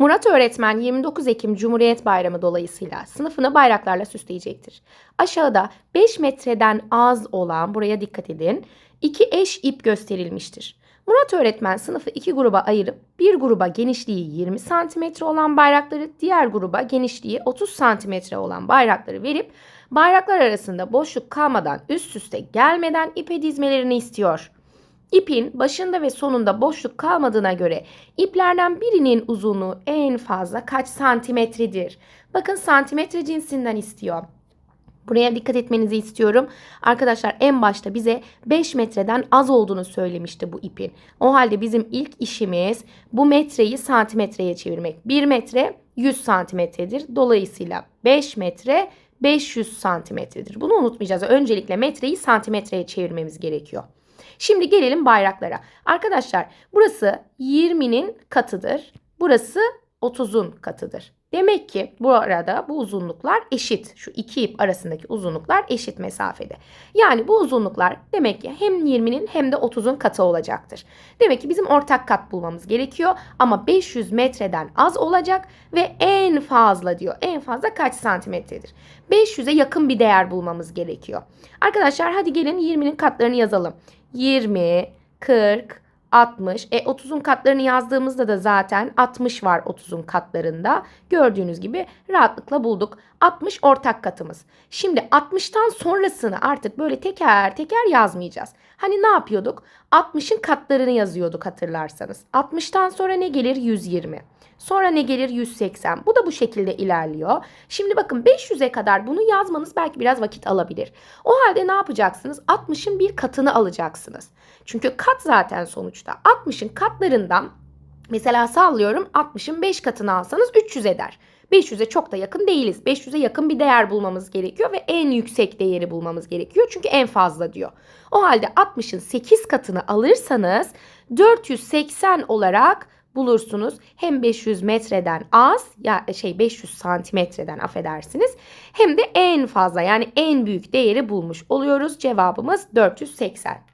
Murat öğretmen 29 Ekim Cumhuriyet Bayramı dolayısıyla sınıfını bayraklarla süsleyecektir. Aşağıda 5 metreden az olan, buraya dikkat edin, iki eş ip gösterilmiştir. Murat öğretmen sınıfı iki gruba ayırıp bir gruba genişliği 20 cm olan bayrakları, diğer gruba genişliği 30 cm olan bayrakları verip bayraklar arasında boşluk kalmadan üst üste gelmeden ipe dizmelerini istiyor. İpin başında ve sonunda boşluk kalmadığına göre iplerden birinin uzunluğu en fazla kaç santimetredir? Bakın santimetre cinsinden istiyor. Buraya dikkat etmenizi istiyorum. Arkadaşlar en başta bize 5 metreden az olduğunu söylemişti bu ipin. O halde bizim ilk işimiz bu metreyi santimetreye çevirmek. 1 metre 100 santimetredir. Dolayısıyla 5 metre 500 santimetredir. Bunu unutmayacağız. Öncelikle metreyi santimetreye çevirmemiz gerekiyor. Şimdi gelelim bayraklara. Arkadaşlar burası 20'nin katıdır. Burası 30'un katıdır. Demek ki bu arada bu uzunluklar eşit. Şu iki ip arasındaki uzunluklar eşit mesafede. Yani bu uzunluklar demek ki hem 20'nin hem de 30'un katı olacaktır. Demek ki bizim ortak kat bulmamız gerekiyor ama 500 metreden az olacak ve en fazla diyor. En fazla kaç santimetredir? 500'e yakın bir değer bulmamız gerekiyor. Arkadaşlar hadi gelin 20'nin katlarını yazalım. 20, 40, 60. E 30'un katlarını yazdığımızda da zaten 60 var 30'un katlarında. Gördüğünüz gibi rahatlıkla bulduk. 60 ortak katımız. Şimdi 60'tan sonrasını artık böyle teker teker yazmayacağız. Hani ne yapıyorduk? 60'ın katlarını yazıyorduk hatırlarsanız. 60'tan sonra ne gelir? 120. Sonra ne gelir? 180. Bu da bu şekilde ilerliyor. Şimdi bakın 500'e kadar bunu yazmanız belki biraz vakit alabilir. O halde ne yapacaksınız? 60'ın bir katını alacaksınız. Çünkü kat zaten sonuçta. 60'ın katlarından mesela sallıyorum 60'ın 5 katını alsanız 300 eder. 500'e çok da yakın değiliz. 500'e yakın bir değer bulmamız gerekiyor ve en yüksek değeri bulmamız gerekiyor. Çünkü en fazla diyor. O halde 60'ın 8 katını alırsanız 480 olarak bulursunuz. Hem 500 metreden az ya şey 500 santimetreden affedersiniz hem de en fazla yani en büyük değeri bulmuş oluyoruz. Cevabımız 480.